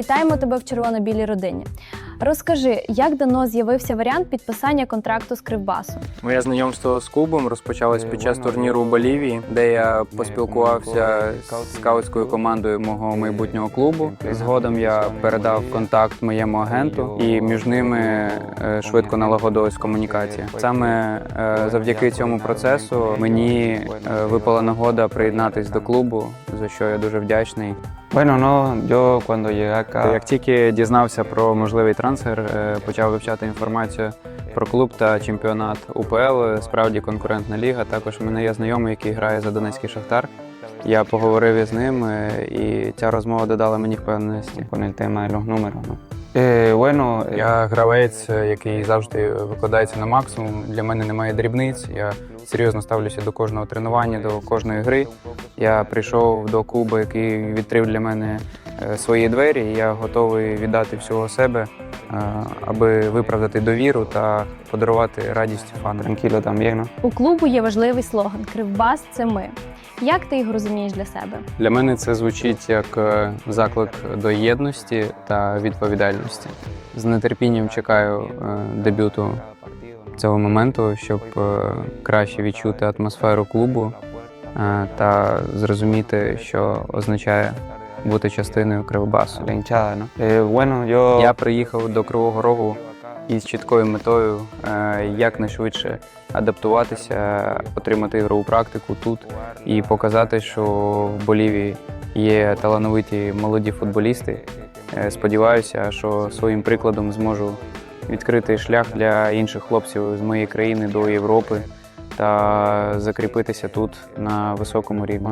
Вітаємо тебе в червоно-білій родині. Розкажи, як давно з'явився варіант підписання контракту з Кривбасом? Моє знайомство з клубом розпочалось під час турніру у Болівії, де я поспілкувався з скаутською командою мого майбутнього клубу. Згодом я передав контакт моєму агенту, і між ними е, швидко налагодилась комунікація. Саме е, завдяки цьому процесу мені е, випала нагода приєднатись до клубу, за що я дуже вдячний. Bueno, no, yo cuando llegué acá, Як тільки дізнався про можливий трансфер, е, почав вивчати інформацію про клуб та чемпіонат УПЛ. Справді конкурентна ліга. Також в мене є знайомий, який грає за Донецький Шахтар. Я поговорив із ним, е, і ця розмова додала мені впевненості. con el tema de los números, ¿no? Bueno, eh, Я гравець, е, який завжди викладається на максимум. Для мене немає дрібниць. Я серйозно ставлюся до кожного тренування, до кожної гри. Я прийшов до клубу, який відкрив для мене е, свої двері. і Я готовий віддати всього себе, е, аби виправдати довіру та подарувати радість фанам. tranquilo también, ¿no? У клубу є важливий слоган Кривбас це ми. Як ти його розумієш для себе? Для мене це звучить як е, заклик до єдності та відповідальності. З нетерпінням чекаю е, дебюту цього моменту, щоб е, краще відчути атмосферу клубу е, та зрозуміти, що означає бути частиною Кривбасу. Я приїхав до Кривого Рогу із чіткою метою е, якнайшвидше адаптуватися, отримати ігрову практику тут і показати, що в Болівії є талановиті молоді футболісти. Е, Сподіваюся, що своїм прикладом зможу відкрити шлях для інших хлопців з моєї країни до Європи та закріпитися тут на високому рівні.